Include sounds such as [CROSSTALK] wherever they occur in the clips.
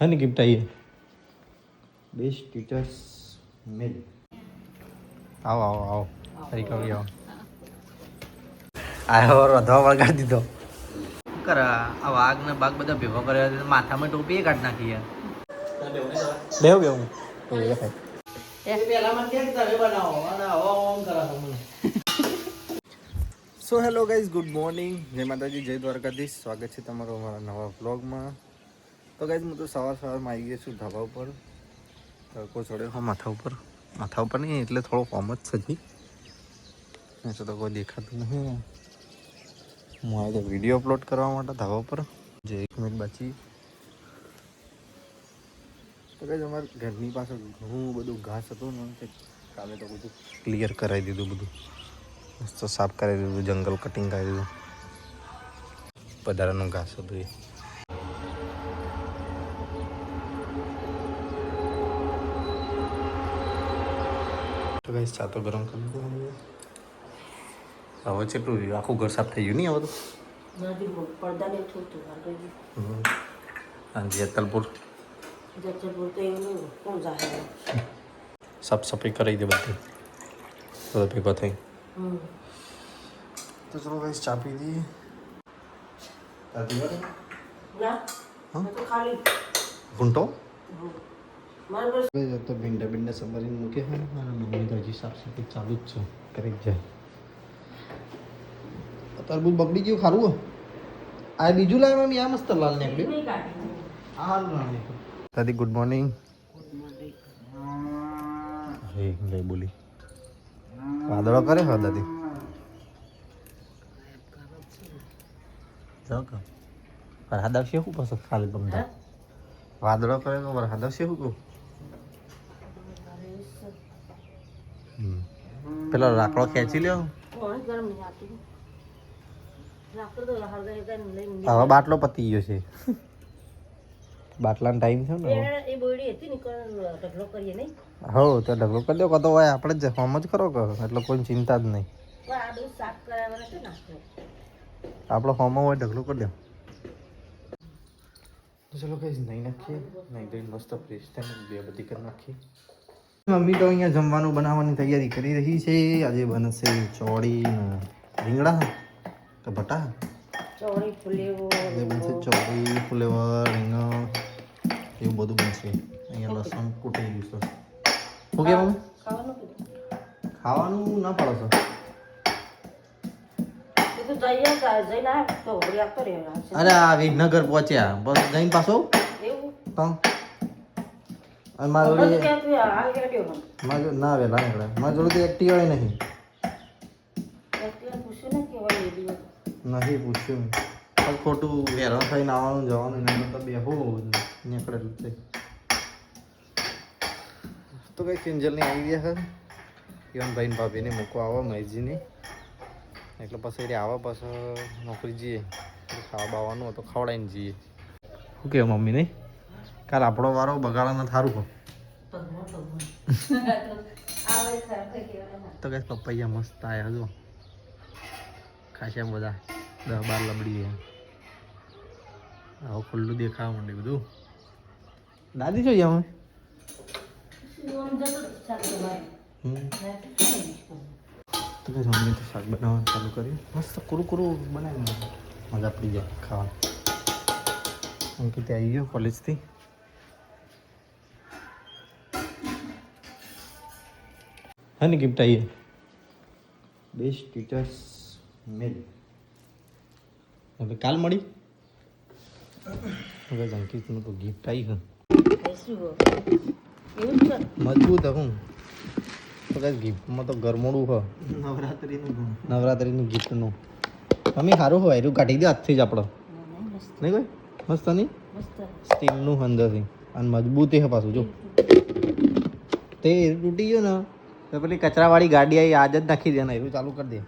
હાની ગિફ્ટ આવી best teachers મેલ આવો આવો આવો. ફરી કવી આવો. આવ્યો રધવા વળગાડી દીધો. શું કરે? આ વાઘ ને બાઘ બધા ભેગો કર્યા માથામાં ટોપી કાઢ નાખી યાર બેવ બેવ so hello guys good morning જય માતાજી જય દ્વારકાધીશ. સ્વાગત છે તમારું અમારા નવા વ્લોગમાં તો ગાઈઝ હું તો સવાર સવારમાં આવી ગયો છું ધાબા ઉપર. તડકો ચડ્યો હા માથા ઉપર. માથા ઉપર નહીં, એટલે થોડો કોમ જ છે એ તો તો કોઈ દેખાતું નહીં. હું આજે વીડિયો અપલોડ કરવા માટે ધાબા ઉપર. જે એક મિનિટ બાકી. તો કઈ અમારા ઘરની પાસે ઘણું બધું ઘાસ હતું ને તે કાલે તો બધું ક્લિયર કરાવી દીધું બધું. મસ્ત સાફ કરાવી દીધું, જંગલ કટિંગ કરી દીધું. પધારાનું ઘાસ હતું એ. કઈ ચા તો ગરમ કરી દીધો હવે કેટલું આખું ઘર સાફ થઈ ગયું નહીં હવે તો. અને જેતલપુર. સાફ સફાઈ કરાવી દે બધી. બધો ભેગો થઈ. તો ચલો ગાઈસ ચા પી દઈએ ના હા? ખાલી. ઘૂંટો? તો ભીંડા ભીંડા સંભાળી મૂકે છે મારા મમ્મી તો હજી સાફ સફાઈ ચાલુ જ છે. કરી જાય. તરબૂજ બગડી ગયું ખારું? આ બીજું લાવે મમ્મી આ મસ્ત લાલ નીકળ્યું. આ લાલ નીકળ્યું. દાદી ગુડ મોર્નિંગ હે ગઈ બોલી. વાદળો કરે હા દાદી. જાઓ કા વરસાદ આવશે શું પસંદ ખાલી ગમતા વાદળો કરે તો વરસાદ આવશે શું કહું હમ. પેલો રાકડો ખેંચી લ્યો. હવે બાટલો પતી ગયો છે. બાટલાનો ટાઈમ થયો ને એ- એ હતી ને ઢગલો કરીએ નહીં? હો તો ઢગલો કરી દો કતો હોય આપણે જ હોમ જ કરો કે એટલે કોઈ ચિંતા જ નહીં. આપણો. હોમ હોય ઢગલો કરી દો. તો ચલો કઈ નહીં નાખીએ. નહીં તો મસ્ત ફ્રેશ થાય બે બધી કરી નાખીએ. મમ્મી તો અહીંયા જમવાનું બનાવવાની તૈયારી કરી રહી છે. આજે બનશે ચોળી રીંગણા તો બટા ચોળી ફુલેવો આજે બનશે ચોળી ફુલેવર રીંગણ એવું બધું બનશે. અહીંયા લસણ કૂટી ગયું છે. Okay mummy? ખાવાનું ના પાડો છે. અરે આ વિઘ્નગર પહોંચ્યા. બસ જઈને પાછો? એવું? તો? અને મારા જોડે મારા ના વેલા નીકળે મારા જોડે તો એક્ટિવા નહીં. નહીં પૂછ્યું. પણ ખોટું હેરાન થઈને આવવાનું જવાનું એના કરતાં બેહું નીકળે છે. તો કઈ કિંજલની આવી ગયા છે? ઈવન ભાઈ ભાભીને મૂકવા આવો મહેશજીને એટલે પછી એ આવા પછી નોકરી જઈએ. ખાવા બાવાનું તો ખવડાવીને જઈએ. શું કહેવાય મમ્મી નહીં કાલ આપણો વારો બગાડવાનો થારું કહેવાના તો કઈ પપૈયા મસ્ત આવ્યા જો. ખાસા બધા. દસ બાર લબડી આવું ખુલ્લું દેખાવા માંડ્યું બધું. દાદી જોઈએ અમે? તો કઈ મમ્મી તો શાક બનાવવાનું ચાલુ કર્યું. મસ્ત કુરુ કુરુ બનાવી મજા પડી જાય ખાવાનું. અંકિત આવી ગયો કોલેજથી હા ને ગિફ્ટ આવી બેસ્ટ ટીચર્સ મેલ હવે કાલ મળી હવે અંકિતનું તો ગિફ્ટ આવી હો? મજબૂત હું તો કઈ ગિફ્ટમાં તો ગરમોડું હ નવરાત્રિનું ગિફ્ટનું મમ્મી સારું હોય એરું કાઢી દે હાથથી જ આપણો નહીં કોઈ મસ્ત નહીં સ્ટીલનું અંદરથી અને મજબૂત એ પાછું જો તે તૂટી ગયો ને તો પેલી કચરાવાળી ગાડી આવી આજ જ નાખી દે ને એવું ચાલુ કરી દે.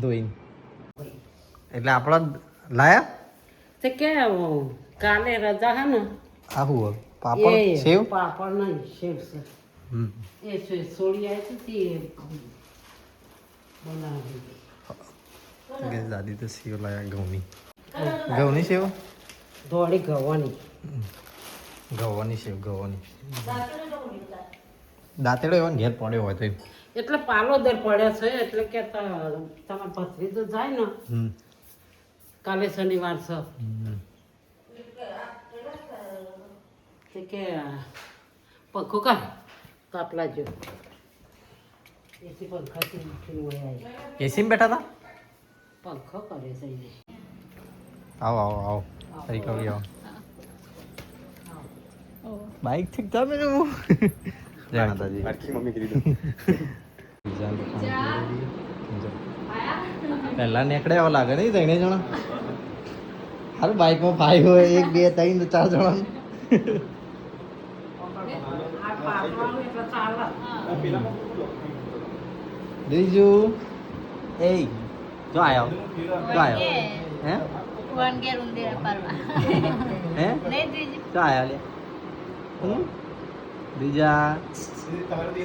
ધોઈને. એટલે આપણા લાયા? તે કેમ કાલે રજા હે ને. આ શું પાપડ? સેવ? પાપડ નહીં સેવ છે. હમ. એ છે સોળી આવી હતી તે બનાવી કે દાદી તો સેવ લાયા ઘઉંની. ઘઉંની સેવ? દોડી ગવાની ગવાની સેવ ગવાની દાંતેડો એવા ઘેર પડ્યો હોય તો એટલે પાલો દર પડ્યો છે એટલે કે તમારે પથરી તો જાય ને. કાલે શનિવાર છે. કે પંખો કા કાપલા જો. એસી આવી એસીમાં બેઠા હતા? પંખો કરે છે આવો આવો આવો. તરી કવી આવો. બાઈકથી તમે જય માતાજી બીજા દુકાન પહેલા નીકળ્યા એવા લાગે નહીં ત્રણે જણા? હારું બાઈકમાં ભાઈ હોય એક બે ત્રણ ચાર જણા. બીજું? એ જો આવ્યો જો આવ્યો હે? હે? જો આવ્યો લે. હમ? બીજા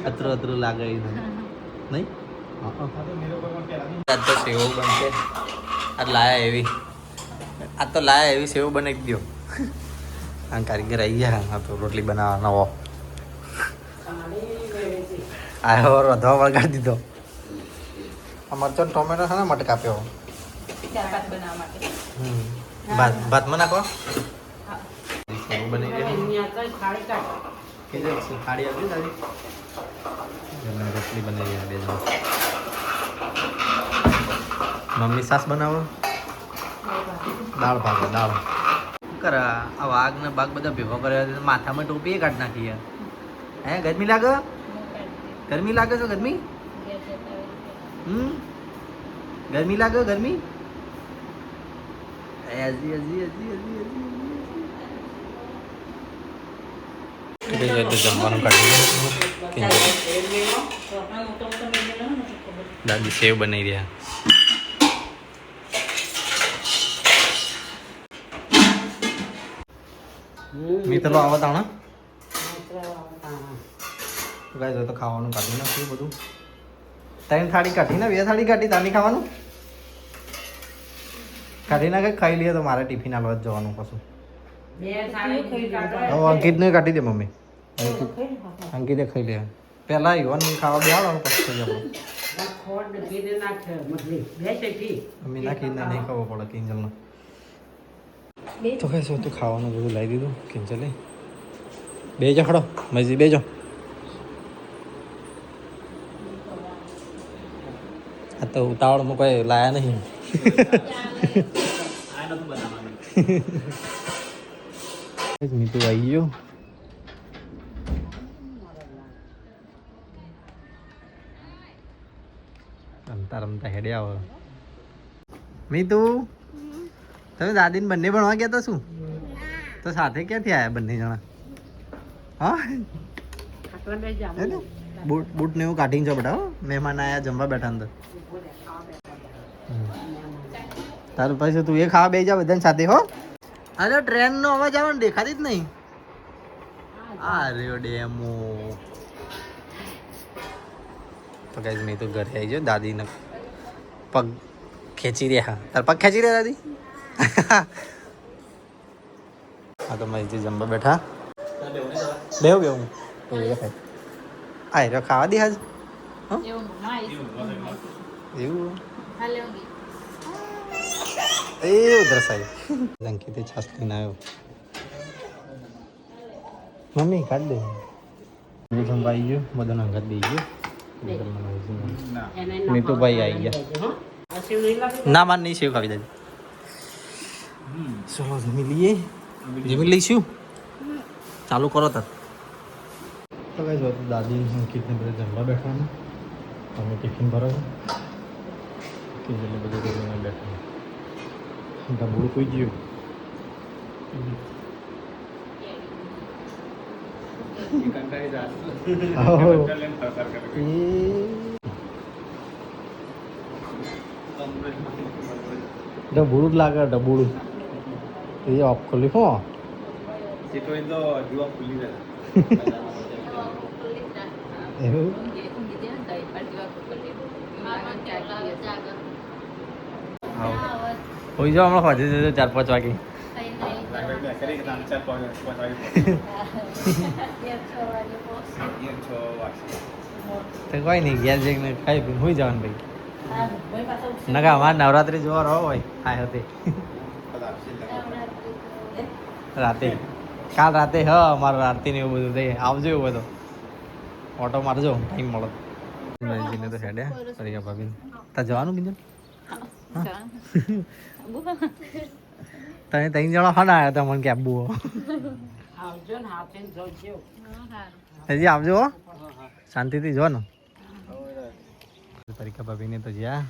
અતરો અતરો લાગે નહીં? આજ તો સેવ બનશે. આ લાયા એવી. આ તો લાયા એવી સેવ બનાવી દો. આ કારીગર આવી ગયા. આ તો રોટલી બનાવવા નવો આવ્યો રધવા વળગાડી દીધો. આ મરચાં ટોમેટો છે ને મટ કાપ્યો ચાર પાંચ બનાવવા માટે. હમ. ભાત ભાતમાં નાખો? સેવ બની ગઈ રોટલી બનાવી બે જણ મમ્મી સાસ બનાવો? દાળ ભાગ દાળ. કર? આ વાઘ ને બાગ બધા ભેગો કર્યા માથામાં ટોપી કાઢ નાખી હે, ગરમી લાગે? ગરમી લાગે છે ગરમી? હમ? ગરમી લાગે ગરમી? હજી હજી હજી હજી હજી. જમવાનું કાઢી દાદી સેવ બનાવી રહ્યા. મેં તો આવો તાણા ગાય તો ખાવાનું કાઢી નાખ્યું બધું. ત્રણ થાળી કાઢી ને બે થાળી કાઢી તાની ખાવાનું? કાઢી નાખે ખાઈ લઈએ તો મારે ટિફિન આલવા જવાનું કશું હવે અંકિતને કાઢી દે મમ્મી. અંકિતે. ખાઈ લે પહેલા યુવાન ખાવા બે આવવાનું પછી પીને નાખે નહીં ખબર પડે કિંજલનો. તો કઈ શું તું ખાવાનું બધું લાવી દીધું કિંજલે. બે જો ખડો મજી બેજો. આ તો ઉતાવળમાં કોઈ લાયા નહીં. મીઠું આવી ગયું. રમતા રમતા હેડે આવો. મીતુ તમે દાદીને બંને ભણવા ગયા તા શું? તો સાથે ક્યાંથી આવ્યા બંને જણા? હા? બૂટ બૂટ ને એવું કાઢીને છો બેટા હો. મહેમાન આયા જમવા બેઠા અંદર તારું પછી તું એ ખાવા બે જા બધાને સાથે હો. અરે ટ્રેન નો અવાજ આવે ને દેખાતી જ નહીં. આ રહ્યો ડેમો. તો ગાઈઝ મેં તો ઘરે આવી ગયો દાદીને પગ ખેંચી રહ્યા. તાર પગ ખેંચી રહ્યા દાદી? [LAUGHS] હા તો મારી જમવા બેઠા. બેહું કેવું એ આ ખાવા દે હાજ એવું એ ઉધર સાહેબ અંકિતે છાસ લઈને આવ્યો. મમ્મી કાઢ દે. હું જમવા આવી ગયો બધો અંગત દઈ ગયો. એને ભાઈ આવી ગયા. નહીં ના માન નહીં સેવ ખાવી દેજે ચલો જમી લઈએ જમી લઈશું ચાલુ કરો તર તો કઈ જો દાદી અંકિતને બધા જમવા બેઠવાનું તમે ટિફિન ભરો કે એટલે બધું બેઠા ડબલું કોઈ ગયું આહો. એ ડબુડું જ લાગે ડબુડું. એ ઓફ ખોલી હો. એવું? ઊંઘી દે ને તો એક વાર જેવા કરી વાંચી જજો ચાર પાંચ તો કોઈ નહીં ઘેર જઈને ખાઈ પીને હોઈ જવાનું ભાઈ નગા અમારે નવરાત્રી જોવા રહો હોય આ હતી રાતે કાલ રાતે હ અમારે આરતી ને એવું બધું થઈ આવજો એવું બધું ઓટો મારજો ટાઈમ મળો જીને તો હેડ્યા સરિયા ભાભી તા જવાનું બીજું તમે ત્રણ જણા હા આવ્યા હતા મને કે આબુ હજી આવજો શાંતિથી જો ને. પરીક્ષા ભાભીને તો જ્યાં.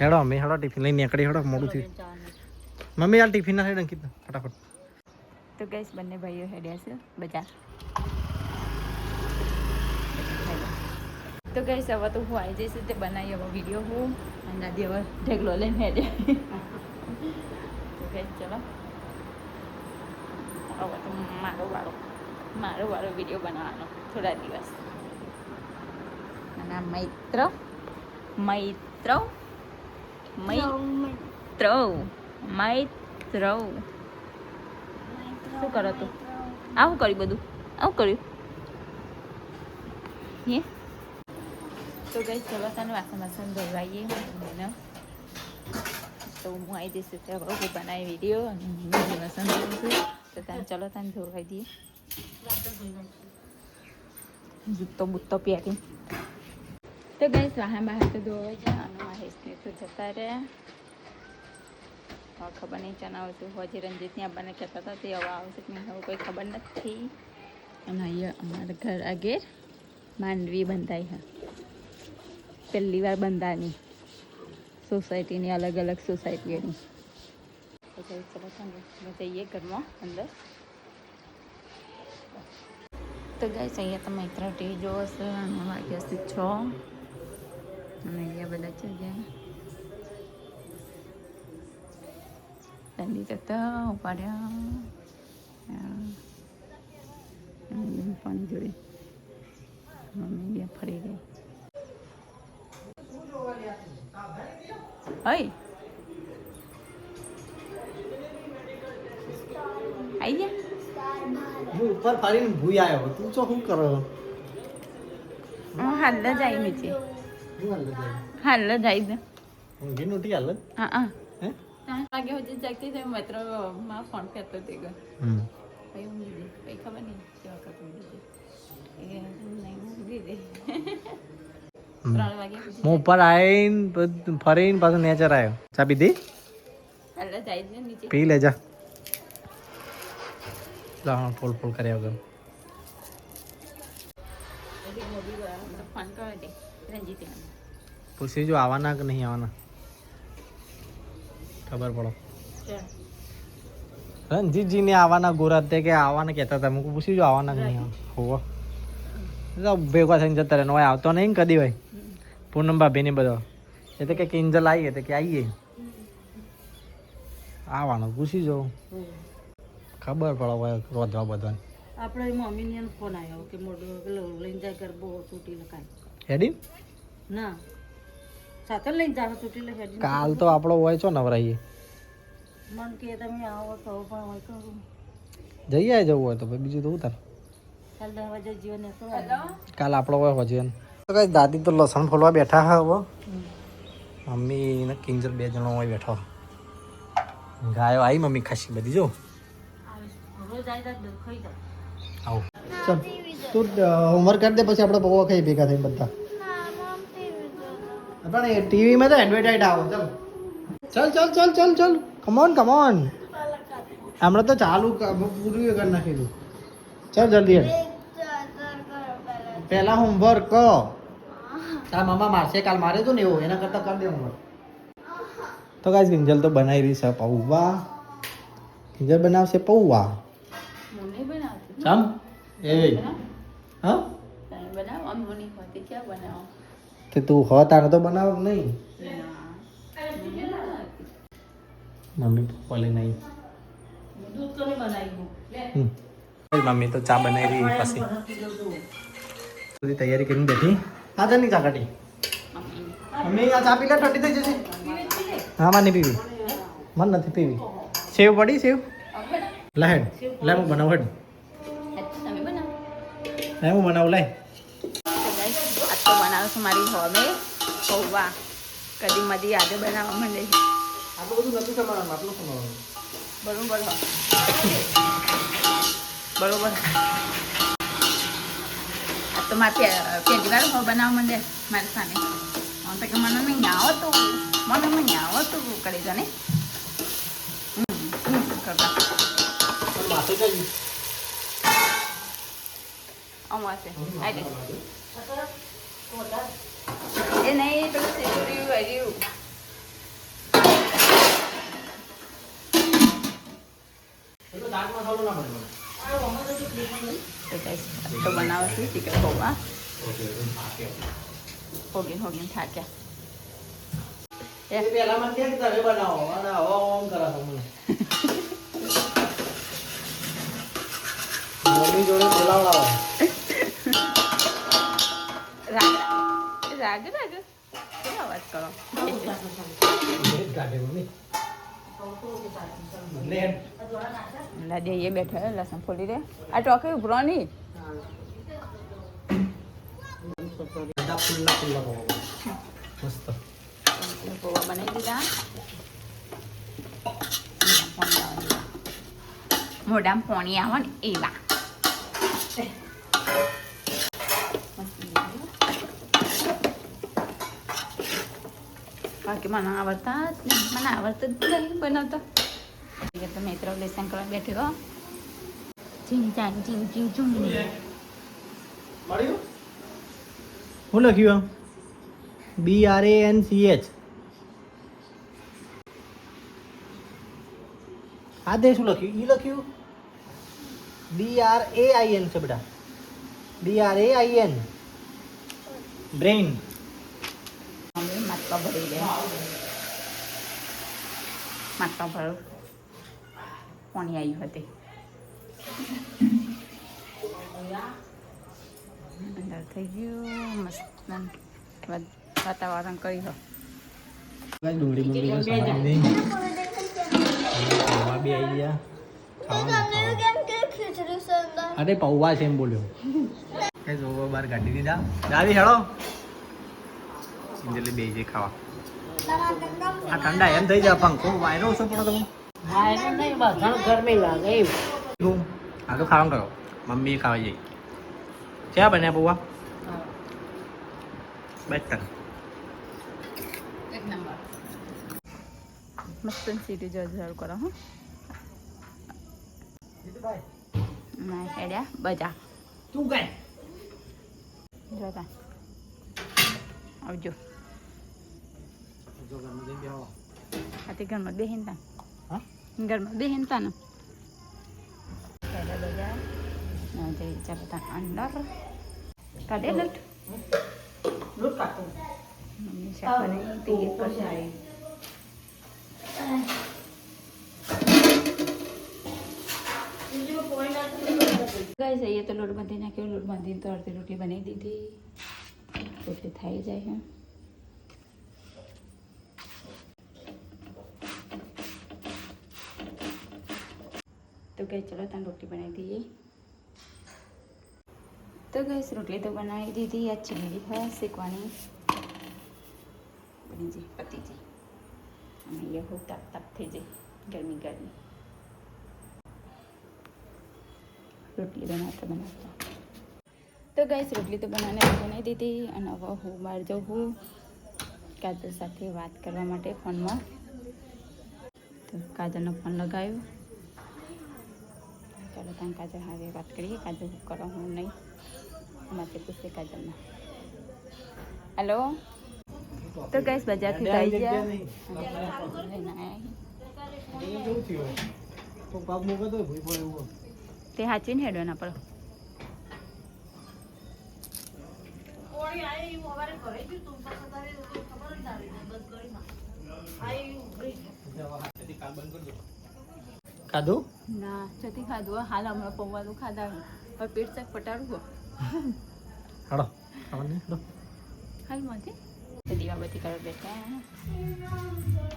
હેડો અમે હેડો ટિફિન લઈને નીકળી હેડો મોડું થયું. મમ્મી આ ટિફિન ના હેડ અંકિત ફટાફટ. તો ગઈશ બંને ભાઈઓ હેડ્યા છે બજાર. તો ગઈશ હવે તો હું આવી જઈશ તે બનાવી હવે વીડિયો હું. અને હવે ઢેગલો લઈને તો ગઈશ ચલો હવે તો મારો વાળો મારો વાળો વીડિયો બનાવવાનો થોડા દિવસ અને મૈત્ર મૈત્ર મૈત્ર મૈત્ર શું કરો તું આવું કર્યું બધું આવું કર્યું હે તો ગઈ ચલો તને વાસણ વાસણ ધોવાઈએ મને તો હું આવી જઈશ ત્યાં બહુ બનાવી વીડિયો અને હું વાસણ ધોવું છું તો તને ચલો તને ધોવાઈ દઈએ જૂતો બુત્તો પહેરી તો ગઈ વાહન બહાર તો ધોવાઈ જાય અને મહેશને તો જતા રહ્યા હવે ખબર નહીં ચાના આવતું હોજી રંજીતની આપણને કહેતા હતા તે હવે આવશે કે હવે કોઈ ખબર નથી અને અહીંયા અમારા ઘર આગળ માંડવી બંધાઈ છે પહેલી વાર બંધાની. સોસાયટીની અલગ અલગ સોસાયટીઓની. જઈએ ઘરમાં અંદર તો ગાઈસ અહીંયા તમે ત્રણ ટીવી જોવો છો અને વાગ્યા છે છ. અને અહીંયા બધા છે જ્યાં Tadi જતા ઉપાડ્યા. પાણી જોડે મમ્મી ફરી ગઈ. હઈ આઈ ગયા હું ઉપર ફરીને ભૂઈ આવ્યો તું તો શું કરો હું હાલ જ આવી નીચે હું હાલ જ આવી દે ઊંઘી નહોતી હાલ હા હા હે વાગે સુધી જાગતી થઈ મિત્રમાં ફોન કરતો તે ગયો કઈ ઊંઘી ગઈ કઈ ખબર નહીં કેવા વખત ઊંઘી ગઈ એ નહીં ઊંઘી ગઈ હું ઉપર આવીને ફરીને પાછો નેચર આવ્યો ચા પીધી? પી લેજા. ફૂલ ફોલ ફોલ કરો રંજીત પૂછી જો આવવાના કે નહીં આવવાના? ખબર પડો. રણજીતજીને આવવાના ગોરા તે કે આવવાના કહેતા હતા. મૂકું પૂછી જો આવવાના કે નહીં હોવો. ભેગા થઈને જતા રહે આવતો નહીં કદી ભાઈ પૂનમ ભાભીને બધો એ તો કે કિંજલ આવીએ તો કે આવીએ આવવાનું પૂછી જવું ખબર પડે હોય રોધવા બધાને આપણે મમ્મી ને ફોન આવ્યો કે મોઢું પેલો લઈને જાય ગરબો છૂટી લખાય હેડી ના સાથે લઈને જાવ છૂટી લે હેડી કાલ તો આપણો હોય છો નવરાઈએ મન કે તમે આવો તો પણ હોય તો જઈ આય જવું હોય તો ભાઈ બીજું તો ઉતાર કાલ દસ વાગે જીવન કાલ આપણો હોય હજી તો કઈ દાદી તો લસણ ફોલવા બેઠા હા હવે મમ્મી ને કિંજર બે જણો હોય બેઠો. ગાયો આવી મમ્મી ખાસી બધી જો. રોજ આવી. ચાલ તું હોમવર્ક કરી દે પછી આપણે પૌવા ખાઈ ભેગા થઈને બધા. પણ એ ટીવીમાં તો એડવર્ટાઇઝ આવો ચાલ. ચાલ ચાલ ચાલ ચાલ કમોન કમોન હમણાં તો ચાલુ પૂરું કરી નાખેલું. ચાલ જલ્દી પહેલાં હોમવર્ક ક તાર મમ્મા મારશે કાલ મારે તો ને એવો એના કરતા કરી દે હું તો ગાઈસ કિંજલ તો બનાવી રહી છે પૌવા. કિંજલ બનાવશે પૌવા. ચમ? એ હા? બનાવો? આમ હોતી ક્યાં બનાવો? કે તું હો તારે તો બનાવ નહીં? મમ્મી પપ્પા લઈને આવી દૂધ તો નહીં બનાવ્યું મમ્મી તો ચા બનાવી રહી પછી. બધી તૈયારી કરીને બેઠી. હા ચાલ નહીં ચા મમ્મી આ ચા પી લે ઠંડી થઈ જશે. હા, માની પીવી. મન નથી પીવી. સેવ પડી, સેવ? લહેણ લે હું બનાવું, હેડ. લે હું બનાવું લાય તો બનાવું છું મારી હોમે પૌવા કદી મદી આજે બનાવવા માંડે આટલું બધું નથી સમારવાનું આટલું સમારવાનું બરોબર. બરોબર. તો મારે પે- પહેલી વાર હો બનાવવા માંડે મારી સામે. તો કે મને નહીં આવતું મને નહીં આવતું કરી જાને અમાસે આઈ એ નહીં પેલું સેજુરી હર્યું એટલું દાળ ના બને તો આ તો બનાવે છે ચિકન પૌવા હોગીન હોગીન થાક્યા રાગ રાગ કેવો અવાજ કરો લાડે એ બેઠા હે, લસણ ફોલી દે. આ ટોકે ઉભરો નહીં. પૌવા બનાવી દીધા મોઢામાં પોણી આવે ને એવા. બાકી મને આવડતા. મને આવડતું જ નહીં બનાવતા એટલે તો મિત્રો લેસન કરવા બેઠો ચીંગ ચાંગ ચીંગ ચીંગ ચુંગ મળ્યું? શું લખ્યું B R A N C H આ તે શું લખ્યું? ઈ લખ્યું? B R A I N છે બેટા. B R A I N brain mummy માટલો ભરી દે માટલો ભરું હતી અંદર થઈ ગયું મસ્ત વાતાવરણ કરી આવી અરે પૌવા છે એમ બોલ્યો બહાર કાઢી દીધા દાદી હેડો સિંજલી બે જે ખાવા આ ઠંડા એમ થઈ જાય પંખો વાયરો ઓછો પડો તમે? એટલે નહીં બધાને ગરમી લાગે એવું આ તો ખાવાનું કરો. મમ્મી ખાવા જઈ ક્યાં બન્યા પૌવા બેટર એક નંબર. મસ્ત સીટી જો જોર કરો હો. ના હેડ્યા બજા. તું કઈ જોતા. આવજો. જો ઘરમાં જઈને બેહો. આથી ઘરમાં બેહીન તા. હા? ઘરમાં બેહીન તા ને. હેડ્યા બજા ના જઈ ચાલો તા અંદર. કાઢે લટ લૂટ. કાઢું મમ્મી શાક બનાવી તે એક જ આવી ગાઈસ અહીંયા તો લોટ બાંધી નાખ્યો લોટ બાંધીને તો અડધી રોટલી બનાવી દીધી. રોટલી થઈ જાય તો ગઈ ચલો તને રોટલી બનાવી દઈએ. તો ગઈશ રોટલી તો બનાવી દીધી. આ ચીલી હોય શેકવાની. બની જઈ પતી જઈ અને એ બહુ તાપ તાપ થઈ જાય, ગરમી ગરમી. રોટલી બનાવતા બનાવતા. તો ગઈશ રોટલી તો બનાવીને બનાવી દીધી અને હવે હું બહાર જાઉં હું કાજલ સાથે વાત કરવા માટે ફોનમાં. તો કાજલનો ફોન લગાવ્યો. ચાલો ત્યાં કાજલ હારે વાત કરીએ. કાજલ કરો હું નહીં. માટે પૂછશે કાજલમાં હેલો? તો કઈશ બજારથી આવી ગયા. તો હાચવીને હેડો ના પર ખાધું ના જતી ખાધું હાલ હમણાં પૌવાનું ખાધા હવે પેટ ચક પટાડું હો. હાડો ખાવાનું? નહીં હાડો હાલમાંથી દીવાબત્તી કરવા બેઠા.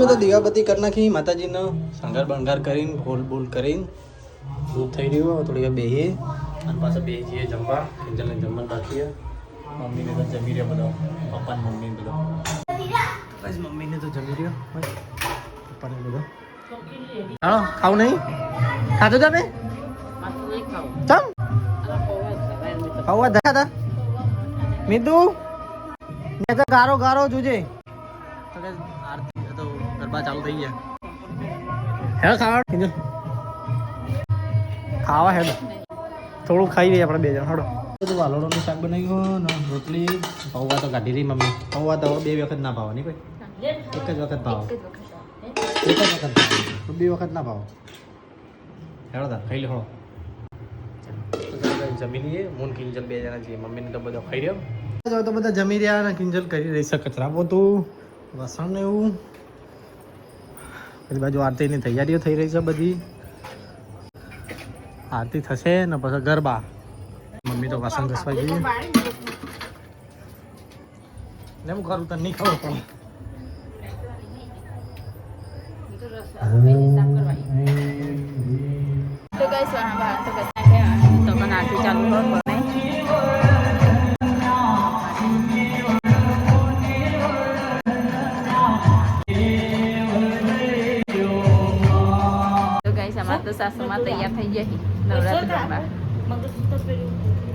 મેં તો દીવાબત્તી કરી નાખી માતાજીનો શણગાર બણગાર કરીને ફૂલ બૂલ કરીને. દૂધ થઈ રહ્યું થોડી વાર બેહીએ. અને પાછા બેસી જઈએ જમવા. કિંજલને જમવા રાખીએ. મમ્મીને તો જમી રહ્યા બધો. પપ્પાને મમ્મી બધો. બસ મમ્મીને તો જમી રહ્યો. બસ. પપ્પાને બધો. હા ખાવ નહીં? ખાધો તમે? માથું ચમ. આ પૌવા સવારે મેં તો. ખાવા ધા હતા ને તો ગારો ગારો જોજે. ગરબા ચાલુ થઈ ગયા હે ખાવા કિંજલ ખાવા હેડ થોડું ખાઈ લઈએ આપણે બે જણ હડો બધું વાલોડોનું શાક બનાવ્યું ને રોટલી પૌવા તો કાઢી રહી મમ્મી પૌવા તો બે વખત ના ભાવ નહીં કોઈ એક જ વખત ભાવ એક જ વખત ભાવ બે વખત ના ભાવ હેડો તા ખાઈ લે હળો. જમી લઈએ. મૂન કિંજલ બે જણા છીએ. મમ્મીને તો બધો ખાઈ રહ્યો. તો બધા જમી રહ્યા અને કિંજલ કરી રહી છે કચરા પોતું વસણ ને એવું. બધી બાજુ આરતીની તૈયારીઓ થઈ રહી છે બધી. આરતી થશે ને પછી ગરબા. મમ્મી તો વાસણ ઘસવા જઈએ ને હું કરું તને નહીં ખબર પડે.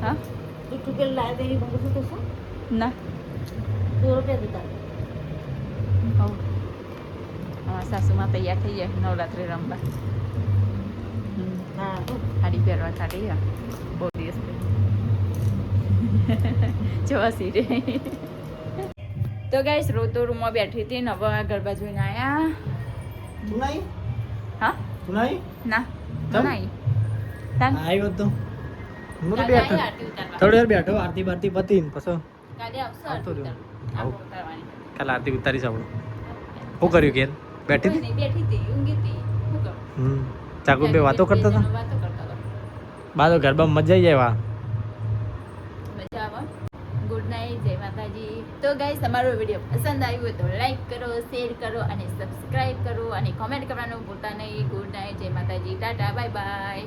હા. પેલું લાવે તેવી મંગળસૂત્ર છે ના. સો રૂપિયા દીધા. અમારા સાસુમાં તૈયાર થઈ જાય. નવરાત્રિ રમવા. સાડી પહેરવા કાઢી આ બહુ દિવસ [LAUGHS] જોવા સીરે તો ગાઈસ રોતો રૂમમાં બેઠી હતી. નવા ગરબા જોઈને આયા. તું હા? નહીં? ના? નહીં? આવ્યો તો. હું તો બેઠો. થોડી વાર બેઠો આરતી બારતી પતી ને પછી કાલે આવશે આવતો રહ્યો. કાલે આરતી ઉતારી આપણે શું કર્યું ઘેર? બેઠી હતી? હમ. ચાકુ બે વાતો કરતા હતા? વાતો કરતા હતા. બા તો ગરબા મજા આવી જાય વા મજા આવે. ગુડ નાઇટ જય માતાજી. તો ગાઈસ તમારો વીડિયો પસંદ આવ્યો તો લાઈક કરો શેર કરો અને સબસ્ક્રાઇબ કરો અને કોમેન્ટ કરવાનું ભૂલતા નહીં. ગુડ નાઇટ જય માતાજી. Tata bye bye